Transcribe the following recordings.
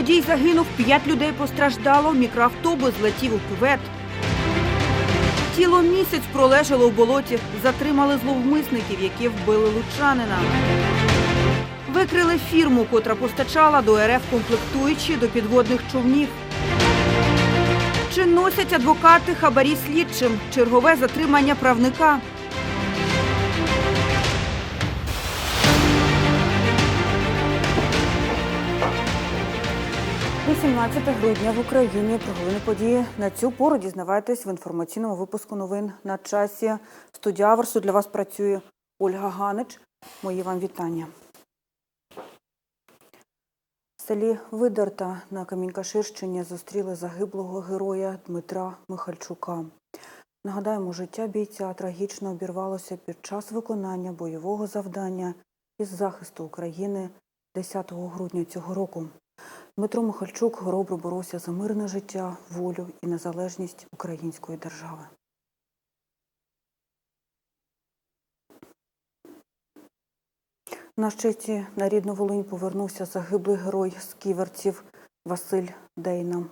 Водій загинув, п'ять людей постраждало, мікроавтобус злетів у кювет. Тіло місяць пролежало у болоті. Затримали зловмисників, які вбили лучанина. Викрили фірму, котра постачала до РФ комплектуючі до підводних човнів. Чи носять адвокати хабарі слідчим? Чергове затримання правника. 18 грудня в Україні про події на цю пору дізнавайтесь в інформаційному випуску новин на часі. Студія Аверсу для вас працює Ольга Ганич. Мої вам вітання. В селі Видерта на Камінькаширщині зустріли загиблого героя Дмитра Михальчука. Нагадаємо, життя бійця трагічно обірвалося під час виконання бойового завдання із захисту України 10 грудня цього року. Дмитро Михальчук хоробро боровся за мирне життя, волю і незалежність української держави. На щасті на рідну Волинь повернувся загиблий герой з ківерців Василь Дейна.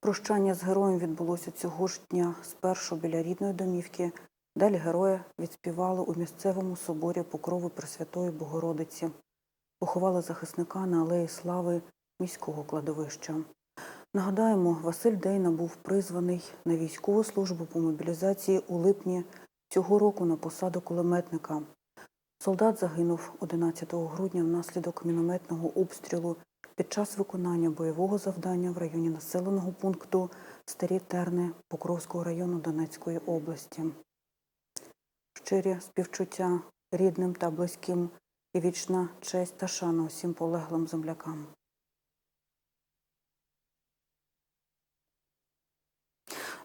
Прощання з героєм відбулося цього ж дня спершу біля рідної домівки. Далі героя відспівали у місцевому соборі Покрови Пресвятої Богородиці. Поховали захисника на Алеї Слави міського кладовища. Нагадаємо, Василь Дейна був призваний на військову службу по мобілізації у липні цього року на посаду кулеметника. Солдат загинув 11 грудня внаслідок мінометного обстрілу під час виконання бойового завдання в районі населеного пункту Старі Терни Покровського району Донецької області. Щирі співчуття рідним та близьким і вічна честь та шана усім полеглим землякам.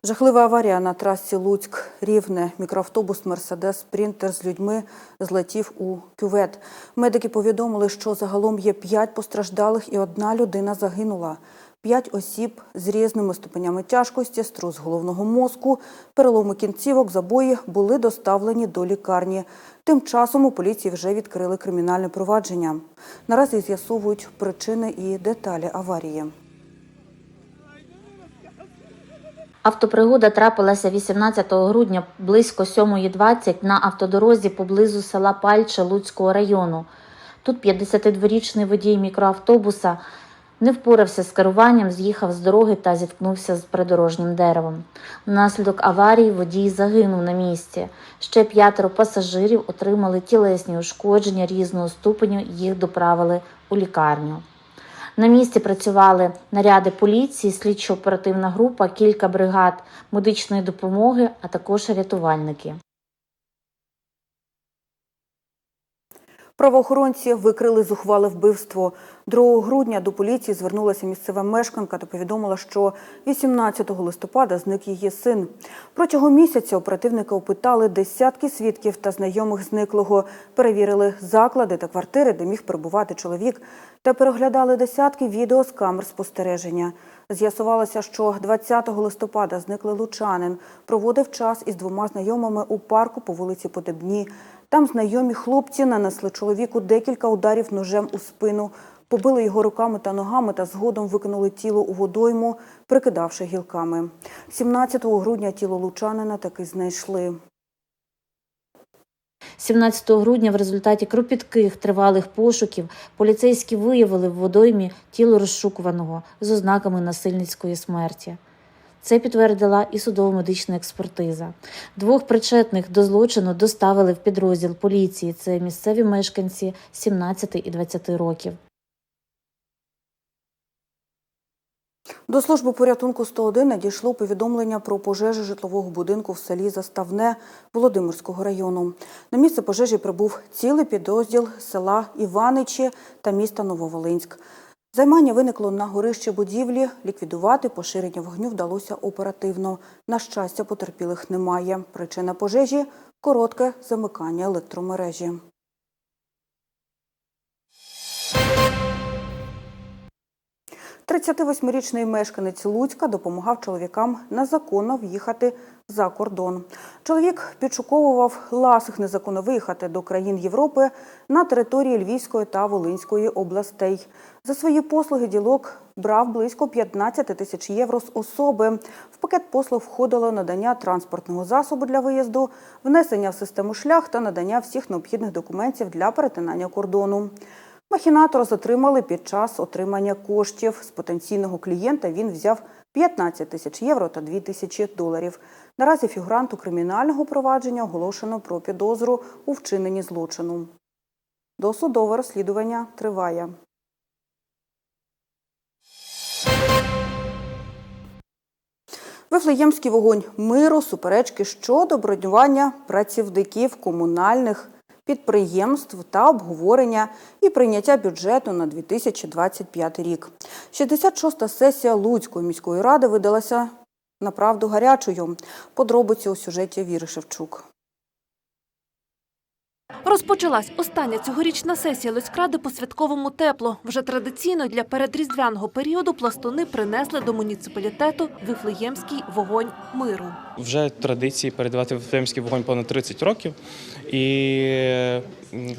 Жахлива аварія на трасі Луцьк-Рівне. Мікроавтобус Мерседес Спрінтер з людьми злетів у кювет. Медики повідомили, що загалом є п'ять постраждалих і одна людина загинула. П'ять осіб з різними ступенями тяжкості, струс головного мозку, переломи кінцівок, забої були доставлені до лікарні. Тим часом у поліції вже відкрили кримінальне провадження. Наразі з'ясовують причини і деталі аварії. Автопригода трапилася 18 грудня близько 7.20 на автодорозі поблизу села Пальче Луцького району. Тут 52-річний водій мікроавтобуса не впорався з керуванням, з'їхав з дороги та зіткнувся з придорожнім деревом. Внаслідок аварії водій загинув на місці. Ще п'ятеро пасажирів отримали тілесні ушкодження різного ступеню, їх доправили у лікарню. На місці працювали наряди поліції, слідчо-оперативна група, кілька бригад медичної допомоги, а також рятувальники. Правоохоронці викрили зухвале вбивство. 2 грудня до поліції звернулася місцева мешканка та повідомила, що 18 листопада зник її син. Протягом місяця оперативники опитали десятки свідків та знайомих зниклого, перевірили заклади та квартири, де міг перебувати чоловік, та переглядали десятки відео з камер спостереження. З'ясувалося, що 20 листопада зниклий лучанин проводив час із двома знайомими у парку по вулиці Подебні. Там знайомі хлопці нанесли чоловіку декілька ударів ножем у спину, побили його руками та ногами та згодом викинули тіло у водойму, прикидавши гілками. 17 грудня тіло лучанина таки знайшли. 17 грудня в результаті кропітких тривалих пошуків поліцейські виявили в водоймі тіло розшукуваного з ознаками насильницької смерті. Це підтвердила і судово-медична експертиза. Двох причетних до злочину доставили в підрозділ поліції. Це місцеві мешканці 17 і 20 років. До служби порятунку 101 надійшло повідомлення про пожежу житлового будинку в селі Заставне Володимирського району. На місце пожежі прибув цілий підрозділ села Іваничі та міста Нововолинськ. Займання виникло на горищі будівлі. Ліквідувати поширення вогню вдалося оперативно. На щастя, потерпілих немає. Причина пожежі коротке замикання електромережі. – 38-річний мешканець Луцька допомагав чоловікам незаконно в'їхати за кордон. Чоловік підшуковував ласих незаконно виїхати до країн Європи на території Львівської та Волинської областей. За свої послуги ділок брав близько 15 тисяч євро з особи. В пакет послуг входило надання транспортного засобу для виїзду, внесення в систему шлях та надання всіх необхідних документів для перетинання кордону. Махінатора затримали під час отримання коштів. З потенційного клієнта він взяв 15 тисяч євро та 2 тисячі доларів. Наразі фігуранту кримінального провадження оголошено про підозру у вчиненні злочину. Досудове розслідування триває. Вифлеємський вогонь миру, суперечки щодо бронювання працівників комунальних підприємств та обговорення і прийняття бюджету на 2025 рік. 66-та сесія Луцької міської ради видалася направду гарячою. Подробиці у сюжеті Віри Шевчук. Розпочалась остання цьогорічна сесія Луцькради по святковому тепло. Вже традиційно для передріздвяного періоду пластуни принесли до муніципалітету Вифлеємський вогонь миру. Вже традиції передавати Вифлеємський вогонь понад 30 років. І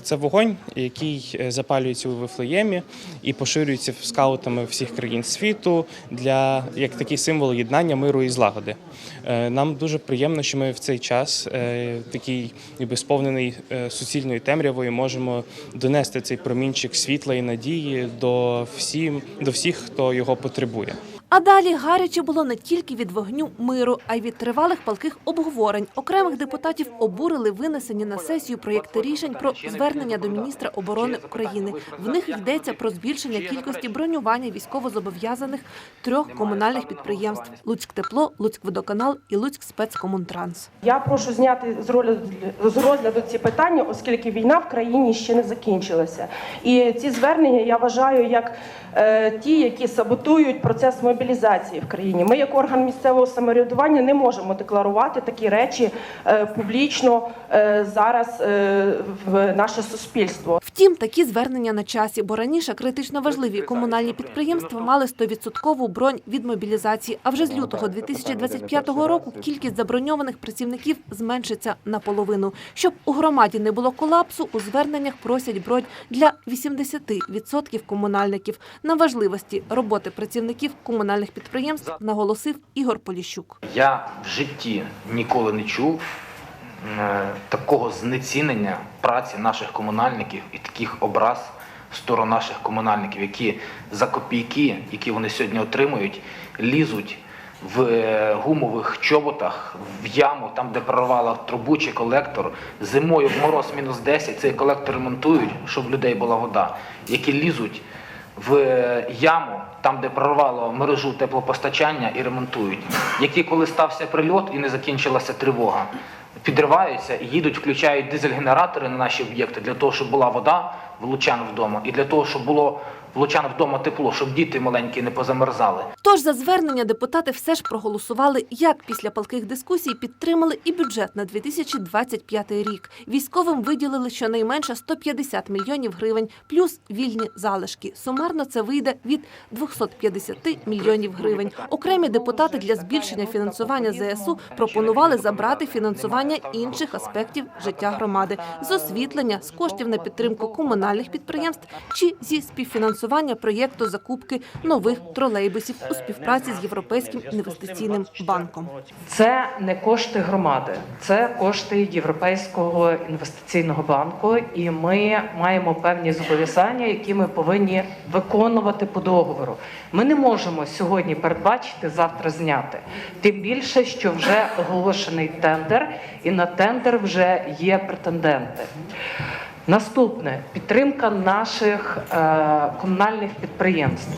це вогонь, який е, запалюється у Вифлеємі і поширюється скаутами всіх країн світу для як такий символ єднання, миру і злагоди. Е, Нам дуже приємно, що ми в цей час, е, такий ніби сповнений е, суцільною темрявою, можемо донести цей промінчик світла і надії до всім, до всіх, хто його потребує. А далі гаряче було не тільки від вогню миру, а й від тривалих палких обговорень. Окремих депутатів обурили винесені на сесію проєкти рішень про звернення до міністра оборони України. В них йдеться про збільшення кількості бронювання військовозобов'язаних трьох комунальних підприємств: Луцьктепло, Луцькводоканал і Луцькспецкомунтранс. Я прошу зняти з розгляду, ці питання, оскільки війна в країні ще не закінчилася. І ці звернення я вважаю як ті, які саботують процес мобілізації в країні. Ми, як орган місцевого самоврядування, не можемо декларувати такі речі е, публічно е, зараз е, в наше суспільство. Втім, такі звернення на часі, бо раніше критично важливі комунальні підприємства мали 100% бронь від мобілізації. А вже з лютого 2025 року кількість заброньованих працівників зменшиться наполовину. Щоб у громаді не було колапсу, у зверненнях просять бронь для 80% комунальників. На важливості роботи працівників комунальних підприємств наголосив Ігор Поліщук. Я в житті ніколи не чув е, такого знецінення праці наших комунальників і таких образ в сторону наших комунальників, які за копійки, які вони сьогодні отримують, лізуть в е, гумових чоботах в яму, там, де прорвала трубу чи колектор. Зимою в мороз мінус 10 цей колектор ремонтують, щоб в людей була вода, які лізуть в е, яму, там, де прорвало мережу теплопостачання і ремонтують, які, коли стався прильот і не закінчилася тривога, підриваються і їдуть, включають дизель-генератори на наші об'єкти для того, щоб була вода в лучан вдома, і для того, щоб було лучан вдома тепло, щоб діти маленькі не позамерзали. Тож за звернення депутати все ж проголосували, як після палких дискусій підтримали і бюджет на 2025 рік. Військовим виділили щонайменше 150 мільйонів гривень, плюс вільні залишки. Сумарно це вийде від 250 мільйонів гривень. Окремі депутати для збільшення фінансування ЗСУ пропонували забрати фінансування інших аспектів життя громади з освітлення, з коштів на підтримку комунальних підприємств чи зі співфінансування проєкту закупки нових тролейбусів у співпраці з Європейським інвестиційним банком. Це не кошти громади, це кошти Європейського інвестиційного банку, і ми маємо певні зобов'язання, які ми повинні виконувати по договору. Ми не можемо сьогодні передбачити, завтра зняти. Тим більше, що вже оголошений тендер, і на тендер вже є претенденти. Наступне підтримка наших е, комунальних підприємств.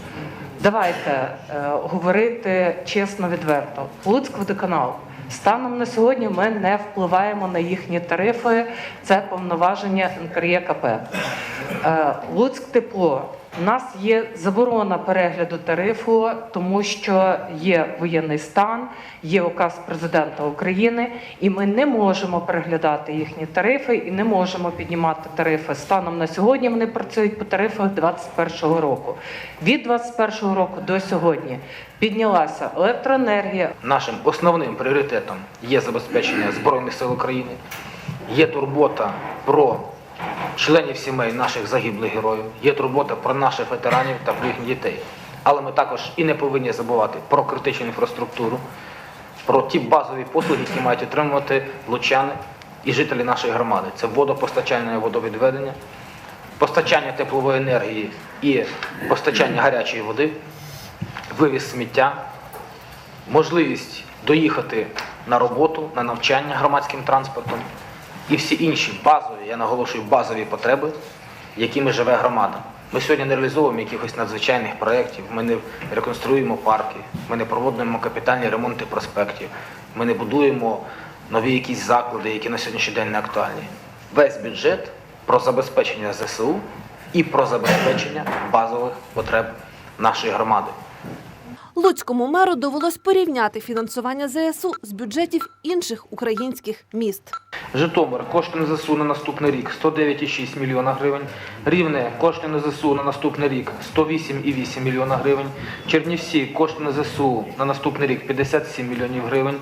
Давайте е, говорити чесно, відверто. Луцькводоканал. Станом на сьогодні ми не впливаємо на їхні тарифи. Це повноваження НКРЄКП. Е, Луцьктепло. У нас є заборона перегляду тарифу, тому що є воєнний стан, є указ президента України, і ми не можемо переглядати їхні тарифи і не можемо піднімати тарифи. Станом на сьогодні вони працюють по тарифах 2021 року. Від 2021 року до сьогодні піднялася електроенергія, Нашим основним пріоритетом є забезпечення Збройних сил України, є турбота про членів сімей наших загиблих героїв, є турбота про наших ветеранів та про їхніх дітей. Але ми також і не повинні забувати про критичну інфраструктуру, про ті базові послуги, які мають отримувати лучани і жителі нашої громади. Це водопостачання водовідведення, постачання теплової енергії і постачання гарячої води, вивіз сміття, можливість доїхати на роботу, на навчання громадським транспортом і всі інші базові, я наголошую, базові потреби, якими живе громада. Ми сьогодні не реалізовуємо якихось надзвичайних проєктів, ми не реконструюємо парки, ми не проводимо капітальні ремонти проспектів, ми не будуємо нові якісь заклади, які на сьогоднішній день не актуальні. Весь бюджет про забезпечення ЗСУ і про забезпечення базових потреб нашої громади. Луцькому меру довелось порівняти фінансування ЗСУ з бюджетів інших українських міст. Житомир кошти на ЗСУ на наступний рік 109,6 мільйона гривень. Рівне кошти на ЗСУ на наступний рік 108,8 мільйона гривень. Чернівці кошти на ЗСУ на наступний рік 57 мільйонів гривень.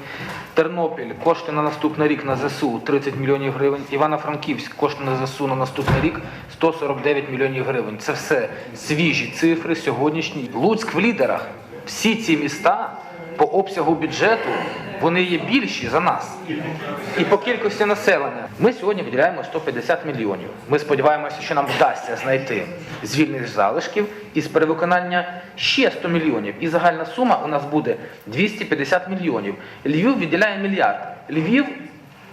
Тернопіль кошти на наступний рік на ЗСУ 30 мільйонів гривень. Івано-Франківськ кошти на ЗСУ на наступний рік 149 мільйонів гривень. Це все свіжі цифри сьогоднішні. Луцьк в лідерах. Всі ці міста по обсягу бюджету вони є більші за нас. І по кількості населення ми сьогодні виділяємо 150 мільйонів. Ми сподіваємося, що нам вдасться знайти з вільних залишків і з перевиконання ще 100 мільйонів. І загальна сума у нас буде 250 мільйонів. Львів виділяє мільярд. Львів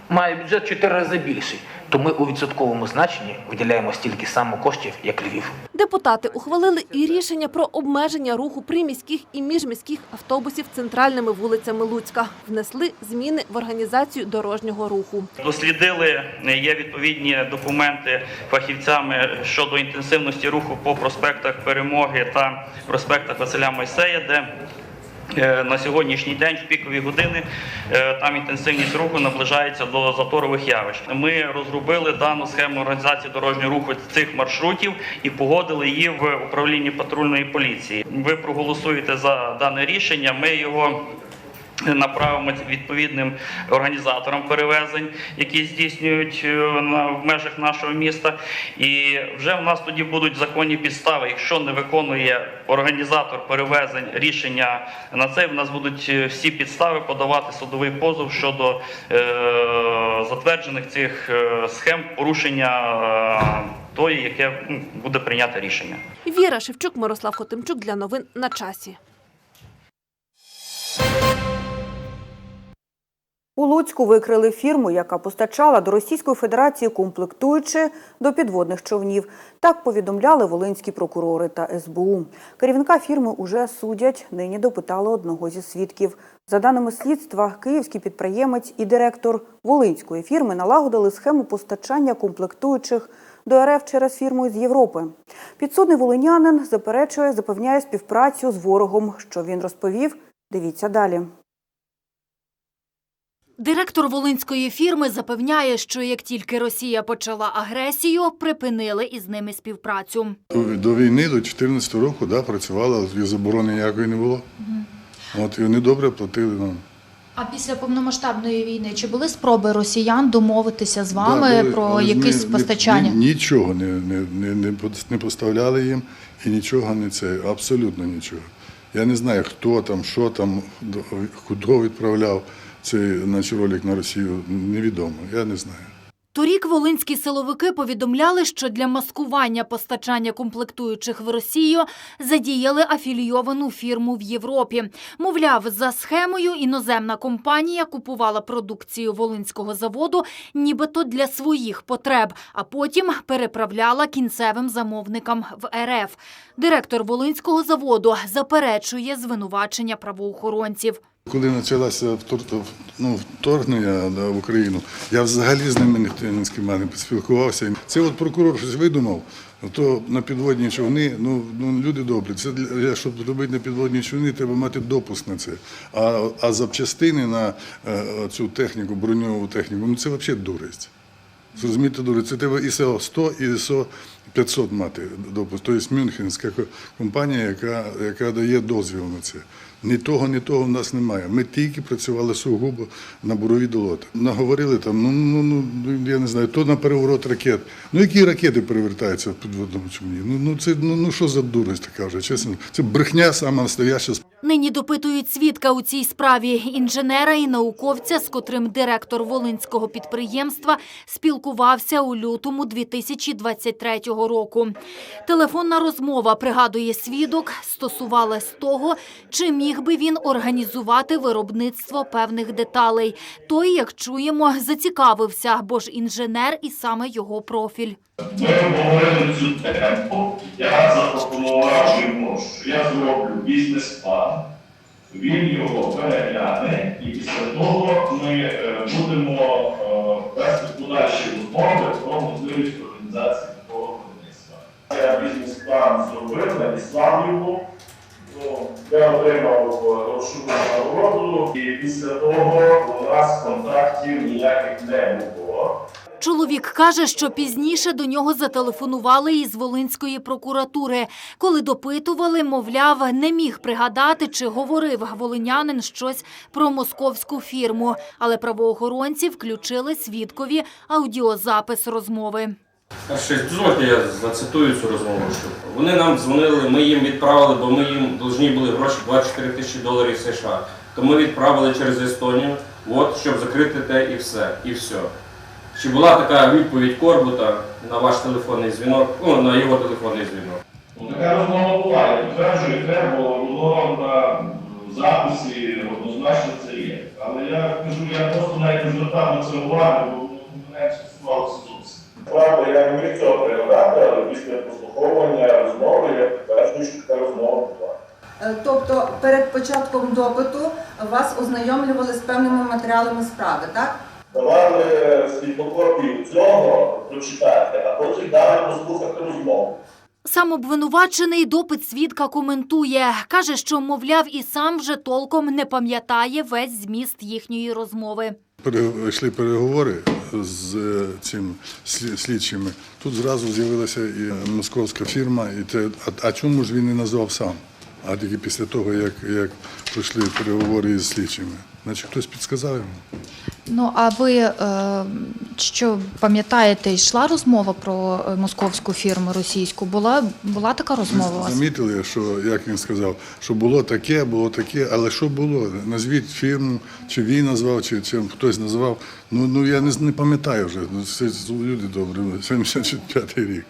має бюджет 4 рази більший. То ми у відсотковому значенні виділяємо стільки само коштів, як Львів. Депутати ухвалили і рішення про обмеження руху приміських і міжміських автобусів центральними вулицями Луцька. Внесли зміни в організацію дорожнього руху. Дослідили, є відповідні документи фахівцями щодо інтенсивності руху по проспектах Перемоги та проспектах Василя Мойсея, де е, на сьогоднішній день в пікові години е, там інтенсивність руху наближається до заторових явищ. Ми розробили дану схему організації дорожнього руху цих маршрутів і погодили її в управлінні патрульної поліції. Ви проголосуєте за дане рішення. Ми його направимо відповідним організаторам перевезень, які здійснюють е, в межах нашого міста. І вже в нас тоді будуть законні підстави. Якщо не виконує організатор перевезень рішення на це, в нас будуть е, всі підстави подавати судовий позов щодо е, затверджених цих е, схем порушення е, тої, яке буде прийняте рішення. Віра Шевчук, Мирослав Хотимчук для новин на часі. У Луцьку викрили фірму, яка постачала до Російської Федерації комплектуючи до підводних човнів. Так повідомляли волинські прокурори та СБУ. Керівника фірми уже судять. Нині допитали одного зі свідків. За даними слідства, київський підприємець і директор волинської фірми налагодили схему постачання комплектуючих до РФ через фірму з Європи. Підсудний волинянин заперечує, запевняє співпрацю з ворогом. Що він розповів? Дивіться далі. Директор волинської фірми запевняє, що як тільки Росія почала агресію, припинили із ними співпрацю. До, до війни, до 2014 року, да, працювала, і заборони ніякої не було. От, і вони добре платили нам. А після повномасштабної війни чи були спроби росіян домовитися з вами Да, були, про але якесь ми ні- постачання? ні- нічого не, не, не, не, не поставляли їм і нічого не це, абсолютно нічого. Я не знаю, хто там, що там, до- куди відправляв цей наш ролик на Росію, невідомо, я не знаю. Торік волинські силовики повідомляли, що для маскування постачання комплектуючих в Росію задіяли афілійовану фірму в Європі. Мовляв, за схемою іноземна компанія купувала продукцію волинського заводу, нібито для своїх потреб, а потім переправляла кінцевим замовникам в РФ. Директор волинського заводу заперечує звинувачення правоохоронців. Коли почалося ну, вторгнення в Україну, я взагалі з ними ніхто ні з ким не спілкувався. Це от прокурор щось видумав, то на підводні човни, ну, ну люди добрі. Це для щоб робити на підводні човни, треба мати допуск на це. А, а запчастини на е, цю техніку, броньову техніку, ну це взагалі дурість. Зрозумієте, добре, це треба ISO 100 і ISO 500 мати допуск. Тобто Мюнхенська компанія, яка, яка дає дозвіл на це. Ні того, ні того в нас немає. Ми тільки працювали сугубо на бурові долота. Наговорили там, ну, ну, ну, я не знаю, то на переворот ракет. Ну які ракети перевертаються в підводному човні? Ну, ну це ну, ну що за дурність така вже, чесно. Це брехня сама настояща. Нині допитують свідка у цій справі інженера і науковця, з котрим директор волинського підприємства спілкувався у лютому 2023 року. Телефонна розмова, пригадує свідок, стосувалась того, чи міг би він організувати виробництво певних деталей. Той, як чуємо, зацікавився, бо ж інженер і саме його профіль. Ми обговорили цю тему. Я запропонував йому, що я зроблю бізнес-план. Він його перегляне, і після того ми е, будемо е, вести подальші розмови про можливість організації такого виробництва. Я бізнес-план зробив, надіслав йому. Ну, я отримав грошову нагороду, і після того у нас контактів ніяких не було. Чоловік каже, що пізніше до нього зателефонували із Волинської прокуратури. Коли допитували, мовляв, не міг пригадати, чи говорив волинянин щось про московську фірму. Але правоохоронці включили свідкові аудіозапис розмови. Дозвольте, я зацитую цю розмову. Що вони нам дзвонили, ми їм відправили, бо ми їм повинні були гроші 24 тисячі доларів США. То ми відправили через Естонію, от, щоб закрити те і все. І все. Чи була така відповідь Корбута на ваш телефонний дзвінок, ну, на його телефонний дзвінок? Така розмова була, я підтверджую, треба було, на записі, однозначно це є. Але я кажу, я просто навіть не звертав на це уваги, бо мене стосувалося. Правда, я не міг цього пригадати, але після прослуховування розмови я підтверджую, що така розмова була. Е, Тобто перед початком допиту вас ознайомлювали з певними матеріалами справи, так? Давали світлокопію цього прочитати, а потім дали послухати розмову. Сам обвинувачений допит свідка коментує. Каже, що, мовляв, і сам вже толком не пам'ятає весь зміст їхньої розмови. Пере- йшли переговори з е, цим слі- слідчими. Тут зразу з'явилася і московська фірма, і те, а чому ж він не назвав сам? А тільки після того, як, як пройшли переговори із слідчими. Значить, хтось підказав йому. Ну а ви е, що пам'ятаєте, йшла розмова про е, московську фірму російську? Була була така розмова у вас? замітили, що як він сказав, що було таке, було таке, але що було? Назвіть фірму, чи він назвав, чи, чи хтось назвав. Ну, ну я не, не пам'ятаю вже. Ну, це люди добрі, 75-й рік.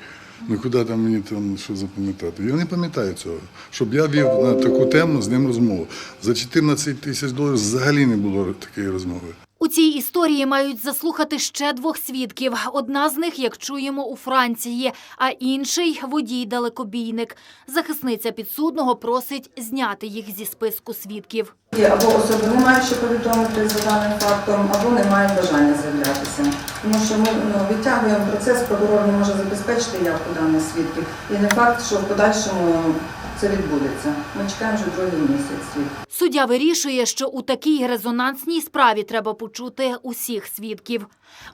Ну куди там мені там що запам'ятати? Я не пам'ятаю цього. Щоб я вів на таку тему з ним розмову. За 14 тисяч доларів взагалі не було такої розмови. У цій історії мають заслухати ще двох свідків. Одна з них, як чуємо, у Франції, а інший водій-далекобійник. Захисниця підсудного просить зняти їх зі списку свідків. Або особи не мають що повідомити за даним фактом, або не мають бажання з'являтися. Тому що ми ну, відтягуємо процес, прокурор не може забезпечити явку даних свідків. І не факт, що в подальшому це відбудеться. Ми чекаємо вже другий місяць. Суддя вирішує, що у такій резонансній справі треба почути усіх свідків.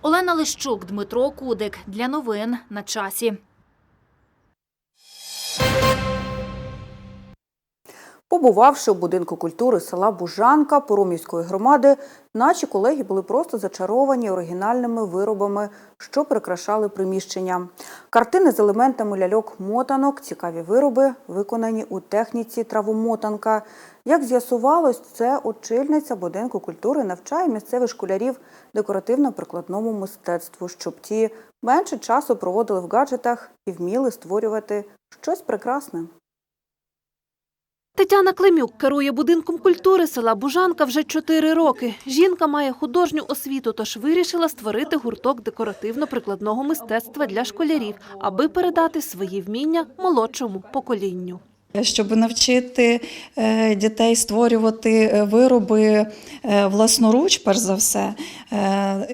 Олена Лищук, Дмитро Кудик. Для новин на часі. Побувавши у будинку культури села Бужанка Поромівської громади, наші колеги були просто зачаровані оригінальними виробами, що прикрашали приміщення. Картини з елементами ляльок-мотанок, цікаві вироби, виконані у техніці травомотанка. Як з'ясувалось, це очільниця будинку культури навчає місцевих школярів декоративно-прикладному мистецтву, щоб ті менше часу проводили в гаджетах і вміли створювати щось прекрасне. Тетяна Климюк керує будинком культури села Бужанка вже чотири роки. Жінка має художню освіту, тож вирішила створити гурток декоративно-прикладного мистецтва для школярів, аби передати свої вміння молодшому поколінню. Щоб навчити е, дітей створювати е, вироби е, власноруч, перш за все,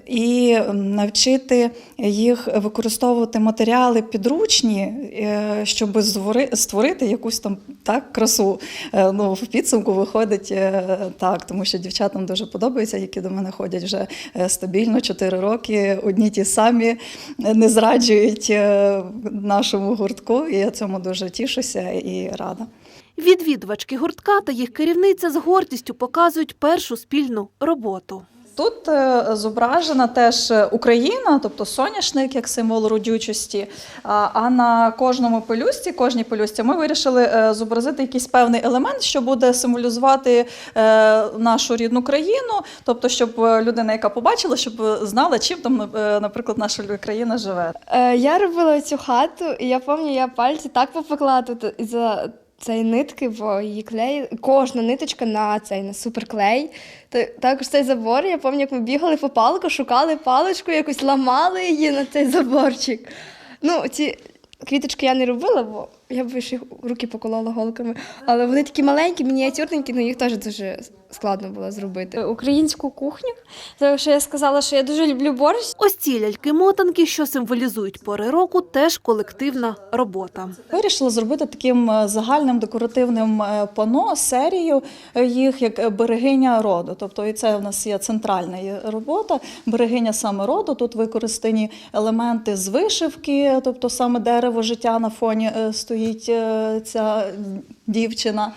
і навчити їх використовувати матеріали підручні, щоб створити якусь там так красу. Ну, в підсумку виходить так, тому що дівчатам дуже подобається, які до мене ходять вже стабільно 4 роки. Одні ті самі не зраджують нашому гуртку, і я цьому дуже тішуся і рада. Відвідувачки гуртка та їх керівниця з гордістю показують першу спільну роботу. Тут е, зображена теж Україна, тобто соняшник як символ родючості. А на кожному пелюсті, кожній пелюсті, ми вирішили е, зобразити якийсь певний елемент, що буде символізувати е, нашу рідну країну, тобто, щоб людина, яка побачила, щоб знала, чим там, наприклад, наша країна живе. Я робила цю хату, і я пам'ятаю, я пальці так попекла тут за цієї нитки, бо її клей, кожна ниточка на цей на суперклей. Та- Також цей забор, я пам'ятаю, як ми бігали по палку, шукали паличку, якось ламали її на цей заборчик. Ну, ці квіточки я не робила, бо я б ще руки поколола голками. Але вони такі маленькі, мініатюрненькі, ну їх теж дуже складно було зробити. Українську кухню, тому що я сказала, що я дуже люблю борщ. Ось ці ляльки-мотанки, що символізують пори року, теж колективна робота. Вирішила зробити таким е, загальним декоративним е, пано серію е, їх як берегиня роду. Тобто, і це в нас є центральна робота, берегиня саме роду. Тут використані елементи з вишивки, тобто саме дерево життя на фоні е, стоїть е, ця дівчина.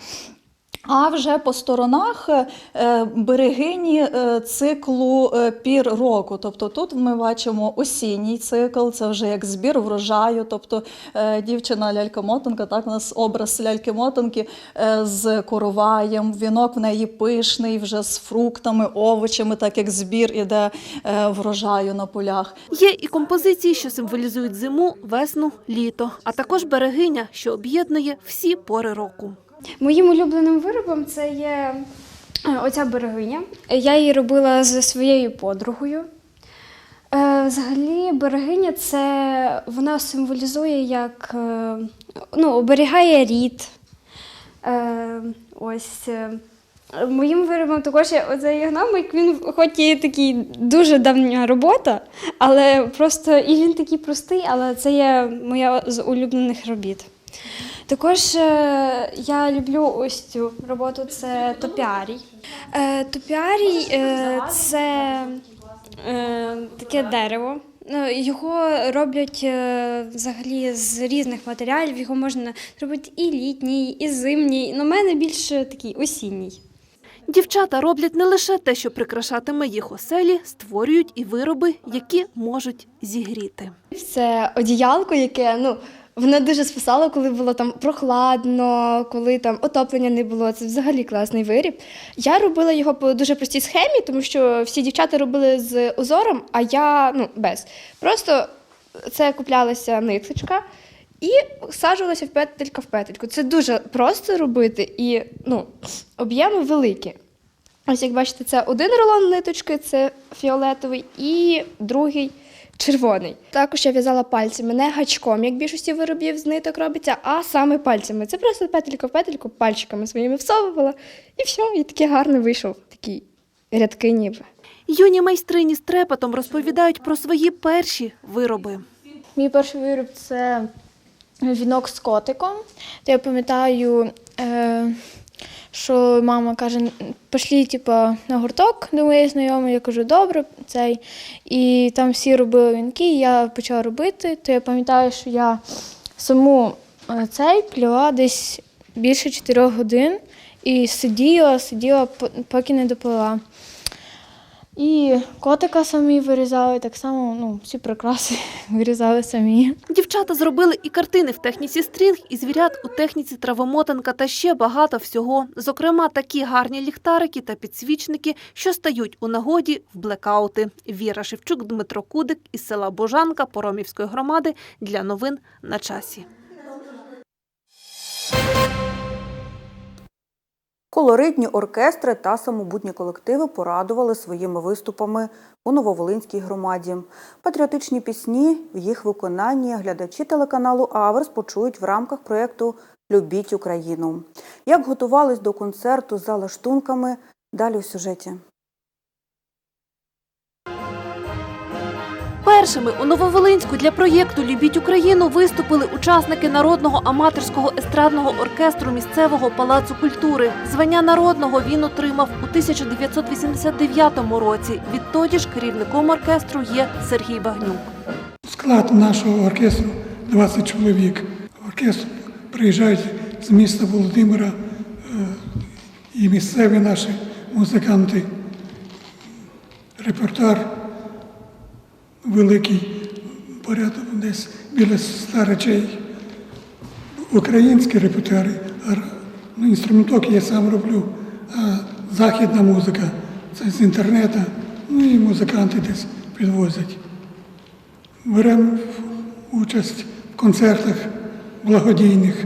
А вже по сторонах е, берегині е, циклу е, пір року. Тобто тут ми бачимо осінній цикл, це вже як збір врожаю. Тобто дівчина лялька-мотанка, так у нас образ ляльки-мотанки з короваєм, вінок в неї пишний, вже з фруктами, овочами, так як збір іде врожаю на полях. Є і композиції, що символізують зиму, весну, літо, а також берегиня, що об'єднує всі пори року. Моїм улюбленим виробом це є е, оця берегиня. Я її робила зі своєю подругою. Е, Взагалі, берегиня це вона символізує як е, ну, оберігає рід. Ось. Моїм виробом також є оцей гномик, він хоч і такий дуже давня робота, але просто і він такий простий, але це є моя з улюблених робіт. Також е, я люблю ось цю роботу це топіарій. Е, топіарій е, це е, таке дерево. Ну, Його роблять взагалі з різних матеріалів. Його можна зробити і літній, і зимній. Ну, у мене більше такий осінній. Дівчата роблять не лише те, що прикрашатиме їх оселі, створюють і вироби, які можуть зігріти. Це одіялко, яке ну воно дуже спасало, коли було там прохладно, коли там отоплення не було. Це взагалі класний виріб. Я робила його по дуже простій схемі, тому що всі дівчата робили з узором, а я ну без. Просто це куплялася ниточка. І саджувалася в петелька в петельку. Це дуже просто робити і ну, об'єми великі. Ось як бачите, це один рулон ниточки, це фіолетовий, і другий червоний. Також я в'язала пальцями, не гачком, як більшості виробів з ниток робиться, а саме пальцями. Це просто петелька в петельку, пальчиками своїми всовувала, і все, і таке гарно вийшов. Такі рядки ніби. Юні майстрині з трепетом розповідають про свої перші вироби. Мій перший виріб це вінок з котиком. То я пам'ятаю, е, що мама каже, Пошлі типу, на гурток до моєї знайомої. Я кажу, добре, цей. І там всі робили вінки, і я почала робити. То я пам'ятаю, що я саму е, цей пліла десь більше 4 годин і сиділа, сиділа, по- поки не доплила. І котика самі вирізали, так само ну, всі прикраси вирізали самі. Дівчата зробили і картини в техніці стрінг, і звірят у техніці травомотанка та ще багато всього. Зокрема, такі гарні ліхтарики та підсвічники, що стають у нагоді в блекаути. Віра Шевчук, Дмитро Кудик із села Божанка Поромівської громади для новин на часі. Колоритні оркестри та самобутні колективи порадували своїми виступами у Нововолинській громаді. Патріотичні пісні в їх виконанні глядачі телеканалу Аверс почують в рамках проєкту Любіть Україну. Як готувались до концерту за лаштунками, далі у сюжеті. Першими у Нововолинську для проєкту Любіть Україну виступили учасники народного аматорського естрадного оркестру місцевого палацу культури. Звання народного він отримав у 1989 році. Відтоді ж керівником оркестру є Сергій Багнюк. Склад нашого оркестру 20 чоловік. Оркестр приїжджають з міста Володимира е, і місцеві наші музиканти. Репертуар великий, порядок десь біля ста речей. Українські репертуари, а р- ну, інструменток я сам роблю, а західна музика це з інтернету, ну і музиканти десь підвозять. Беремо участь в концертах благодійних.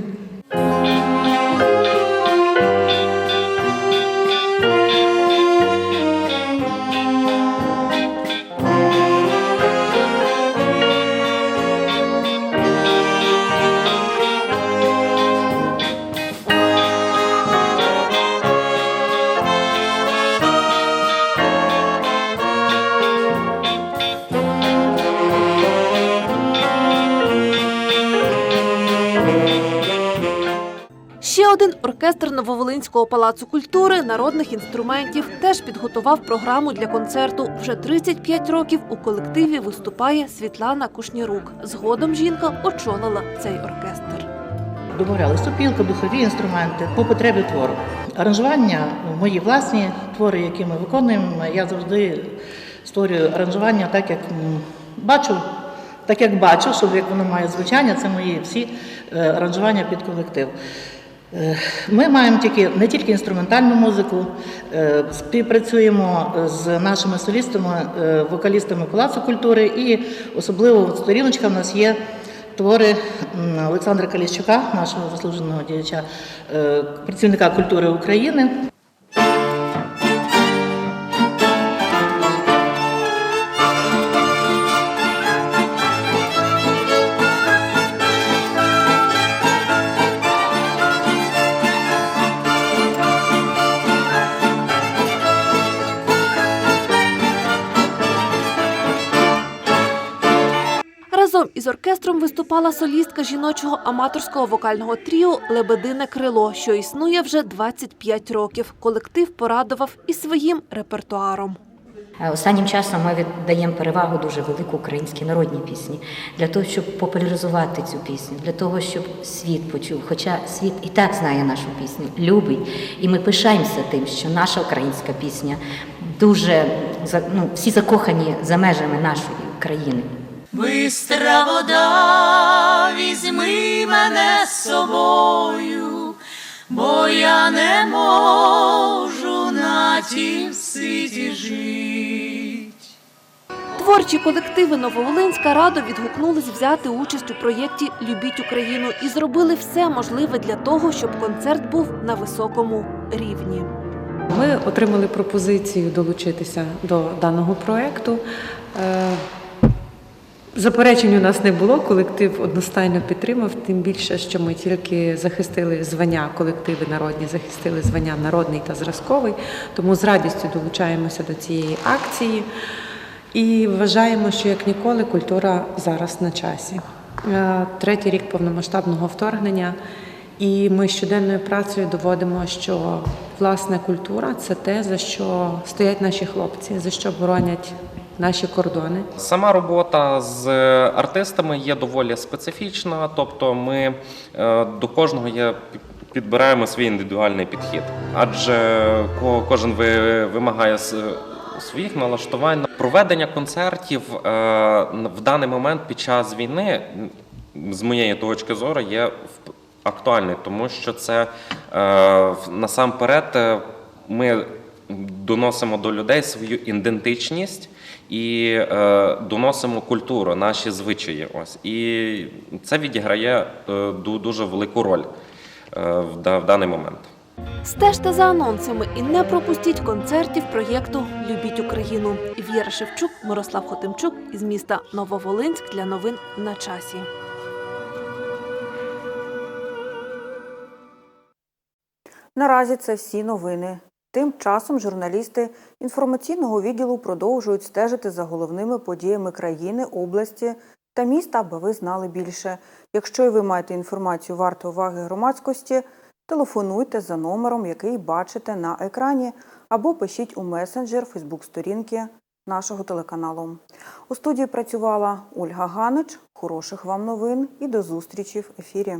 Нововолинського палацу культури народних інструментів теж підготував програму для концерту. Вже 35 років у колективі виступає Світлана Кушнірук. Згодом жінка очолила цей оркестр. Домовляли сопілка, духові інструменти по потребі твору. Аранжування мої власні твори, які ми виконуємо. Я завжди створюю аранжування так, як бачу, так як бачу, щоб як воно має звучання, це мої всі е, аранжування під колектив. Е, Ми маємо тільки не тільки інструментальну музику, е, співпрацюємо з нашими солістами, е, вокалістами Палацу культури, і особливо сторіночка в нас є твори Олександра Каліщука, нашого заслуженого діяча, працівника культури України. Із оркестром виступала солістка жіночого аматорського вокального тріо Лебедине крило, що існує вже 25 років. Колектив порадував і своїм репертуаром. Е, Останнім часом ми віддаємо перевагу дуже велику українській народній пісні для того, щоб популяризувати цю пісню, для того, щоб світ почув. Хоча світ і так знає нашу пісню, любить, і ми пишаємося тим, що наша українська пісня дуже ну, всі закохані за межами нашої країни. Бистра вода, візьми мене з собою, бо я не можу на тім світі жить. Творчі колективи Нововолинська радо відгукнулись взяти участь у проєкті Любіть Україну і зробили все можливе для того, щоб концерт був на високому рівні. Ми отримали пропозицію долучитися до даного проєкту. Заперечень у нас не було, колектив одностайно підтримав, тим більше, що ми тільки захистили звання, колективи народні захистили звання народний та зразковий, тому з радістю долучаємося до цієї акції і вважаємо, що як ніколи культура зараз на часі. Е, Третій рік повномасштабного вторгнення, і ми щоденною працею доводимо, що власне культура це те, за що стоять наші хлопці, за що боронять наші кордони. Сама робота з артистами є доволі специфічна, тобто ми е, до кожного є підбираємо свій індивідуальний підхід, адже ко- кожен ви- вимагає своїх налаштувань. Проведення концертів е, в даний момент під час війни, з моєї точки зору, є актуальний, тому що це е, насамперед е, ми доносимо до людей свою ідентичність і е, доносимо культуру, наші звичаї. Ось і це відіграє е, ду- дуже велику роль е, в да- в даний момент. Стежте за анонсами і не пропустіть концертів проєкту Любіть Україну. Віра Шевчук, Мирослав Хотимчук із міста Нововолинськ для новин на часі. Наразі це всі новини. Тим часом журналісти інформаційного відділу продовжують стежити за головними подіями країни, області та міста, аби ви знали більше. Якщо ви маєте інформацію варту уваги громадськості, телефонуйте за номером, який бачите на екрані, або пишіть у месенджер Фейсбук-сторінки нашого телеканалу. У студії працювала Ольга Ганич. Хороших вам новин і до зустрічі в ефірі.